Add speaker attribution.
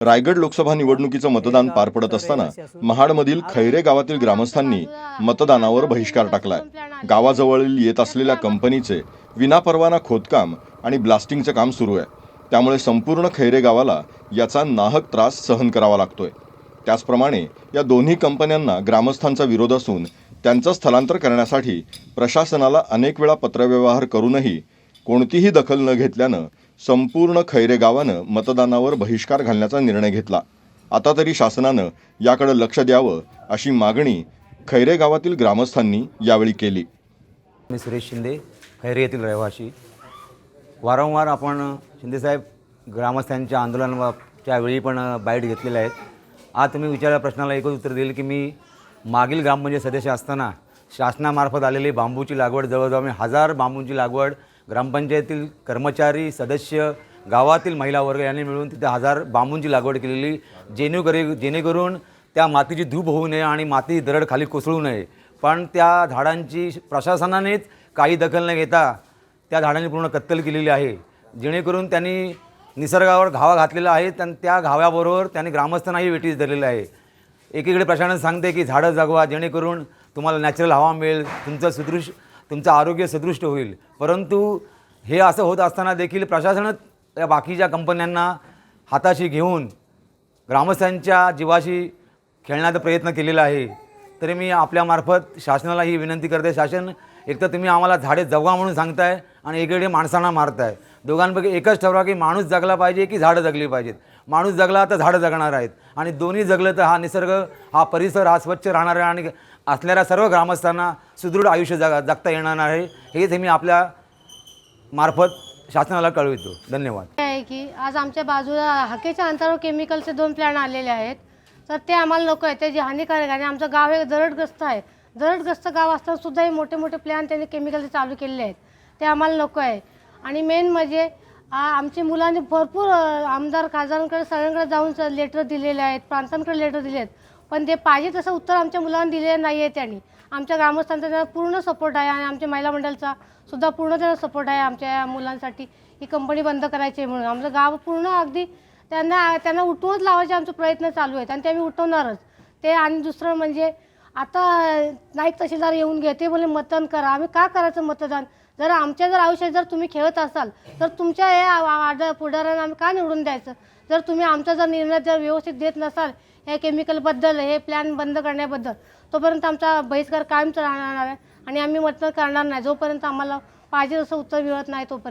Speaker 1: रायगड लोकसभा निवडणुकीचं मतदान पार पडत असताना महाडमधील खैरे गावातील ग्रामस्थांनी मतदानावर बहिष्कार टाकलाय. गावाजवळील येत असलेल्या कंपनीचे विनापरवाना खोदकाम आणि ब्लास्टिंगचं काम सुरू आहे. त्यामुळे संपूर्ण खैरे गावाला याचा नाहक त्रास सहन करावा लागतोय. त्याचप्रमाणे या दोन्ही कंपन्यांना ग्रामस्थांचा विरोध असून त्यांचं स्थलांतर करण्यासाठी प्रशासनाला अनेक वेळा पत्रव्यवहार करूनही कोणतीही दखल न घेतल्यानं संपूर्ण खैरे गावानं मतदानावर बहिष्कार घालण्याचा निर्णय घेतला. आता तरी शासनानं याकडे लक्ष द्यावं अशी मागणी खैरे गावातील ग्रामस्थांनी यावेळी केली.
Speaker 2: मी सुरेश शिंदे खैरे येथील रहिवाशी वारंवार आपण शिंदेसाहेब ग्रामस्थांच्या आंदोलनाच्या वेळी पण बाईट घेतलेल्या आहेत. आज तुम्ही विचारल्या प्रश्नाला एकच उत्तर देईल की मी मागील ग्रामपंचायत म्हणजे सदस्य असताना शासनामार्फत आलेली बांबूची लागवड जवळजवळ मी हजार बांबूंची लागवड ग्रामपंचायतीतील कर्मचारी सदस्य गावातील महिला वर्ग यांनी मिळून तिथे हजार बांबूंची लागवड केलेली. जेणेकरी जेणेकरून त्या मातीची धूप होऊ नये आणि माती दरड खाली कोसळू नये. पण त्या झाडांची प्रशासनानेच काही दखल न घेता त्या झाडांनी पूर्ण कत्तल केलेली आहे. जेणेकरून त्यांनी निसर्गावर घावा घातलेला आहे त्यां त्या घाव्याबरोबर त्यांनी ग्रामस्थांनाही वेटीस धरलेलं आहे. एकीकडे प्रशासन सांगते की झाडं जगवा जेणेकरून तुम्हाला नॅचरल हवा मिळेल तुमचं सुदृश तुमचं आरोग्य सदृष्ट होईल. परंतु हे असं होत असताना देखील प्रशासनच या बाकीच्या कंपन्यांना हाताशी घेऊन ग्रामस्थांच्या जीवाशी खेळण्याचा प्रयत्न केलेला आहे. तरी मी आपल्यामार्फत शासनाला ही विनंती करते. शासन एक तर तुम्ही आम्हाला झाडे जगवा म्हणून सांगताय आणि एकीकडे माणसांना मारताय. दोघांपैकी एकच ठरवा की माणूस जगला पाहिजे की झाडं जगली पाहिजेत? माणूस जगला तर झाडं जगणार आहेत. आणि दोन्ही जगलं तर हा निसर्ग हा परिसर हा स्वच्छ राहणार आणि असणाऱ्या सर्व ग्रामस्थांना सुदृढ आयुष्य जग जगता येणार आहे. हेच मी आपल्या मार्फत शासनाला कळवितो. धन्यवाद.
Speaker 3: आहे की आज आमच्या बाजूला हाकेच्या अंतरावर केमिकलचे दोन प्लॅन आलेले आहेत. तर ते आम्हाला नको आहे. ते जे हानिकारक आहे आणि आमचं गाव हे दरडग्रस्त आहे. दरडग्रस्त गाव असताना सुद्धा हे मोठे मोठे प्लॅन त्यांनी केमिकलचे चालू केलेले आहेत. ते आम्हाला नको आहे. आणि मेन म्हणजे आ- आमच्या मुलांनी भरपूर अ, आमदार खासदारांकडे सगळ्यांकडे जाऊन लेटर दिलेले आहेत प्रांतांकडे लेटर दिले आहेत पण ते पाहिजे तसं उत्तर आमच्या मुलांना दिलेलं नाही आहे त्यांनी. आमच्या ग्रामस्थांचा त्यांना पूर्ण सपोर्ट आहे आणि आमच्या महिला मंडळचा सुद्धा पूर्ण त्यांना सपोर्ट आहे आमच्या या मुलांसाठी. ही कंपनी बंद करायची आहे म्हणून. आमचं गाव पूर्ण अगदी त्यांना त्यांना उठवूनच लावायचे आमचे प्रयत्न चालू आहेत आणि ते आम्ही उठवणारच. ते आणि दुसरं म्हणजे आता नाईक तहसीलदार येऊन घे ते बोले मतदान करा. आम्ही का करायचं मतदान? जर आमच्या जर आयुष्यात जर तुम्ही खेळत असाल तर तुमच्या हे आड पुढाऱ्यांना आम्ही का निवडून द्यायचं? जर तुम्ही आमचा जर निर्णय जर व्यवस्थित देत नसाल या केमिकलबद्दल हे प्लॅन बंद करण्याबद्दल तोपर्यंत आमचा बहिष्कार कायमच राहणार आहे आणि आम्ही मतदान करणार नाही. जोपर्यंत आम्हाला पाहिजे तसं उत्तर मिळत नाही तोपर्यंत.